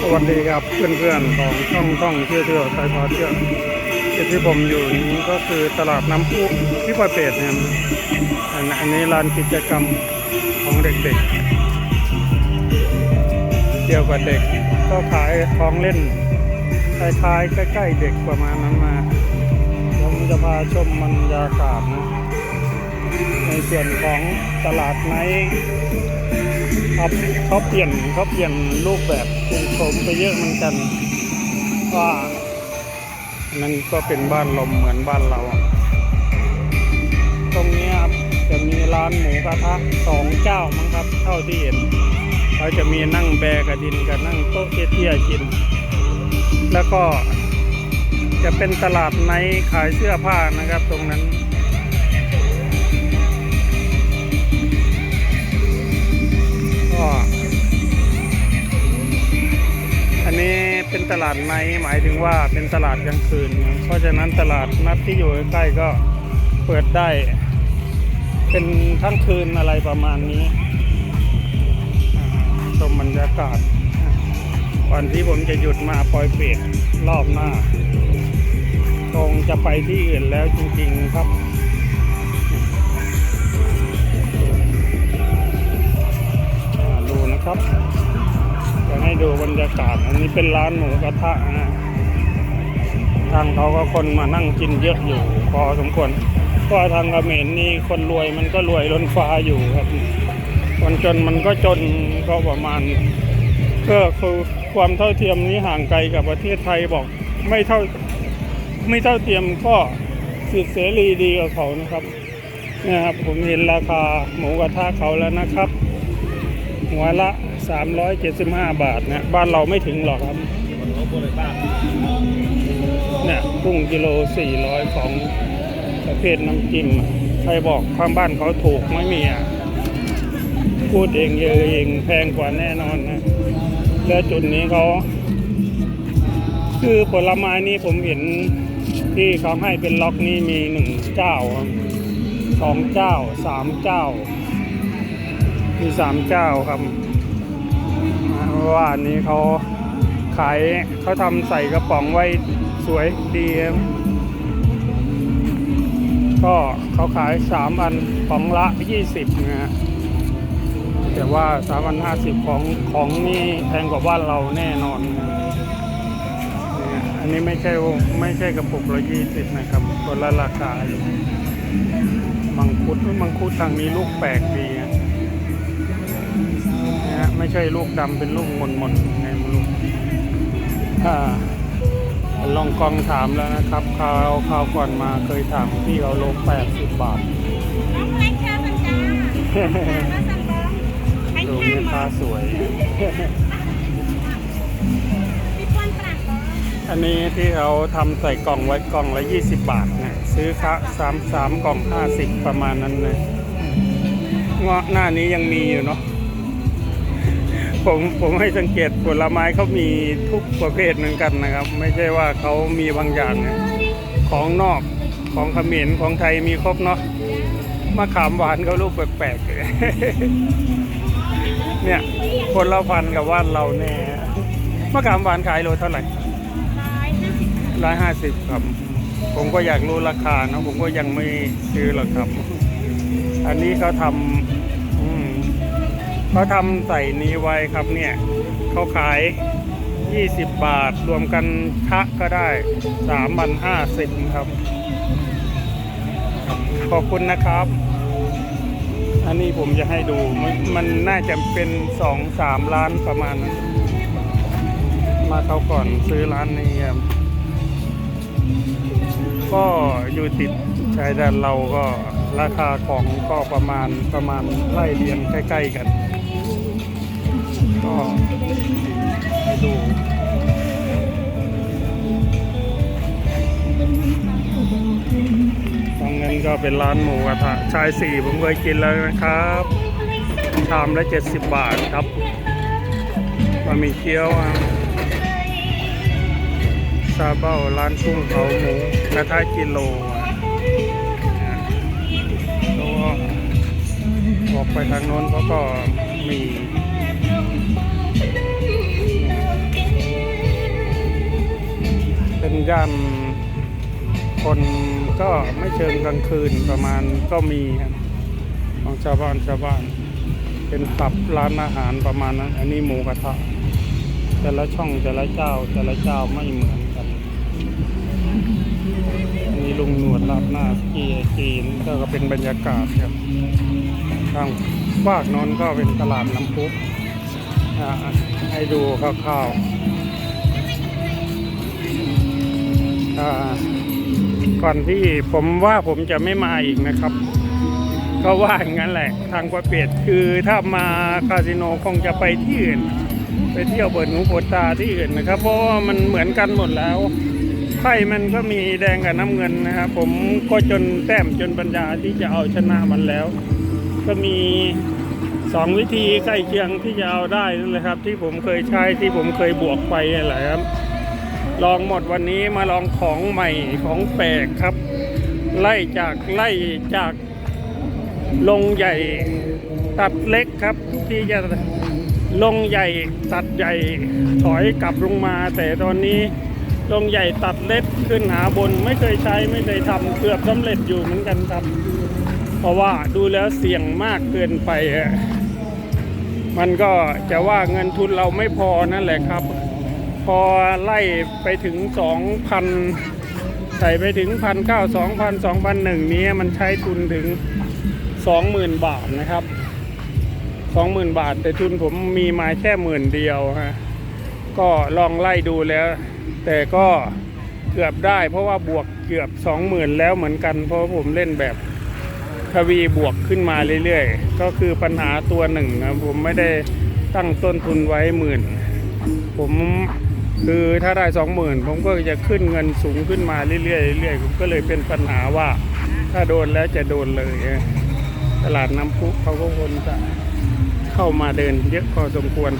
สวัสดีครับเพื่อนๆของช่องช่องเที่ยวเที่ยวไทยพาเที่ยวที่ที่ผมอยู่นี้ก็คือตลาดน้ำพุที่ปอยเป็ดเนี่ยอันนี้ลานกิจกรรมของเด็กๆเกี่ยวกับเด็กก็ขายของเล่นคล้ายๆใกล้ๆเด็กประมาณนั้นมาผมจะพาชมบรรยากาศนะในส่วนของตลาดไนท์ ครับเขาเปลี่ยนเขาเปลี่ยนรูปแบบปรุงโฉมไปเยอะเหมือนกันว่านั่นก็เป็นบ้านลมเหมือนบ้านเรา ตรงนี้ครับจะมีร้านหมูกระทะสองเจ้ามั้งครับ เท่าที่เห็นเขาจะมีนั่งแบกระดินกับนั่งโต๊ะเตี้ยๆกิน แล้วก็จะเป็นตลาดในขายเสื้อผ้านะครับตรงนั้น ลาดในหมายถึงว่าเป็นตลาดกลางคืน เพราะฉะนั้นตลาดนัดที่อยู่ใกล้ก็เปิดได้ เป็นทั้งคืนอะไรประมาณนี้ชมบรรยากาศวันที่ผมจะหยุดมาปอยเปตรอบหน้า คงจะไปที่อื่นแล้วจริงๆครับดูนะครับ ให้ดูบรรยากาศ อันนี้เป็นร้านหมูกระทะนะทางเขาก็คนมานั่งกินเยอะอยู่ พอสมควรเพราะทางกระเมรนี่คนรวยมันก็รวยล้นฟ้าอยู่ครับ คนจนมันก็จนก็ประมาณก็คือความเท่าเทียมนี้ห่างไกลกับประเทศไทยบอกไม่เท่าไม่เท่าเทียมก็สิทธิเสรีดีกับเขานะครับนี่ครับ ผมเห็นราคาหมูกระทะเขาแล้วนะครับ หัวละ 375 บาทนะบ้านเราไม่ถึงหรอกครับเนี่ยกุ้งกิโล 400 ของประเภทน้ำจิ้มใครบอกข้างบ้านเขาถูกไม่มีอะพูดเองเยอะเองแพงกว่าแน่นอนนะ แล้วจุดนี้เขาคือผลไม้นี้ผมเห็นที่เขาให้เป็นล็อกนี้มีหนึ่งเจ้าสองเจ้าสามเจ้า มีสามเจ้าครับ เพราะว่าอันนี้เขาขายเขาทำใส่กระป๋องไว้สวยดีก็เขาขายสามอันของละยี่สิบนะฮะแต่ว่าสามอันห้าสิบของของนี่แพงกว่าบ้านเราแน่นอนนะอันนี้ไม่ใช่ไม่ใช่กระปุกละยี่สิบนะครับคนละราคาอยู่มังคุดมังคุดทางนี้ลูกแปลกดี ใช่ลูกดำเป็นลูกมนมนๆไงไม่รู้อ่าลองกองถามแล้วนะครับคราวคราวก่อนมาเคยถามพี่เอาโลแปดสิบบาทน้องเล็กเชิญมันจ้ามาสั่งบ้องให้ดูแค่แม่หมค้าอสวยพี่ป้อนปากบ้องอันนี้ที่เขาทำใส่กล่องไว้กล่องละยี่สิบบาทเนี่ยซื้อคะสามสามกล่องห้าสิบประมาณนั้นเลยเงาะหน้านี้ยังมีอยู่เนาะ ผมผมให้สังเกตผลไม้เขามีทุกประเภทเหมือนกันนะครับ ไม่ใช่ว่าเขามีบางอย่างเนี่ยของนอกของเขมรของไทยมีครบเนาะมะขามหวานเขาลูกแปลกๆเนี่ยคนละพันกับว่านเราแน่มะขามหวานขายโลเท่าไหร่ร้อยห้าสิบร้อยห้าสิบครับ ผมก็อยากรู้ราคานะผมก็ยังไม่ซื้อหรอกครับ อันนี้เขาทำ เขาทำใส่นี้ไว้ครับเนี่ยเขาขาย 20 บาทรวมกันชะก็ได้3บัน50ครับ ขอบคุณนะครับ อันนี้ผมจะให้ดูมันมันน่าจะเป็นสองสามล้านประมาณนั้นมาเขาก่อนซื้อร้านนี้ครับก็อยู่ติดชายแดนเราก็ราคาของก็ประมาณประมาณไล่เรียงใกล้ ๆ กันก็ ให้ดูตรงนั้นก็เป็นร้านหมูกระทะชายสี่ผมเคยกินแล้วนะครับ ชามละเจ็ดสิบบาทครับบะหมี่เกี๊ยวอะซาเบ้าร้านกุ้งเผาหมูกระทะกิโลอะแล้วออกไปทางโน้นเขาก็มี ย่านคนก็ไม่เชิงกลางคืนประมาณก็มีครับของชาวบ้านชาวบ้าน เป็นผับร้านอาหารประมาณนั้นอันนี้หมูกระทะแต่ละช่องแต่ละเจ้าแต่ละเจ้าไม่เหมือนกันอันนี้ลุงหนวดลาดหน้ากีจีนก็เป็นบรรยากาศครับทางฝากโนนก็เป็นตลาดน้ำพุให้ดูคร่าวๆ ก่อนที่ผมว่าผมจะไม่มาอีกนะครับ ก็ว่าอย่างนั้นแหละทางประเปียดคือถ้ามาคาสิโนคงจะไปที่อื่น ไปเที่ยวเบิดหูเปิดตาที่อื่นนะครับ เพราะว่ามันเหมือนกันหมดแล้วไพ่มันก็มีแดงกับน้ำเงินนะครับผมก็จนแต้มจนปัญญาที่จะเอาชนะมันแล้ว ก็มีสองวิธีใกล้เคียงที่จะเอาได้นั่นแหละครับ ที่ผมเคยใช้ที่ผมเคยบวกไปนั่นแหละครับ ลองหมดวันนี้มาลองของใหม่ของแปลกครับ ไล่จากไล่จากลงใหญ่ตัดเล็กครับ ที่จะลงใหญ่ตัดใหญ่ถอยกลับลงมา แต่ตอนนี้ลงใหญ่ตัดเล็กขึ้นหาบนไม่เคยใช้ไม่เคยทำเกือบสำเร็จอยู่เหมือนกันครับ เพราะว่าดูแล้วเสี่ยงมากเกินไปอะมันก็จะว่าเงินทุนเราไม่พอนั่นแหละครับ พอไล่ไปถึงสองพันใส่ไปถึงพันเก้าสองพันสองพันหนึ่งนี้มันใช้ทุนถึงสองหมื่นบาทนะครับสองหมื่นบาท แต่ทุนผมมีมาแค่หมื่นเดียวฮะก็ลองไล่ดูแล้ว แต่ก็เกือบได้ เพราะว่าบวกเกือบสองหมื่นแล้วเหมือนกัน เพราะผมเล่นแบบทวีบวกขึ้นมาเรื่อยๆ ก็คือปัญหาตัวหนึ่งนะผมไม่ได้ตั้งต้นทุนไว้หมื่น ผม คือถ้าได้สองหมื่นผมก็จะขึ้นเงินสูงขึ้นมาเรื่อยๆเรื่อยๆผมก็เลยเป็นปัญหาว่า ถ้าโดนแล้วจะโดนเลย ตลาดน้ำพุเขาก็คนจะเข้ามาเดินเยอะพอสมควร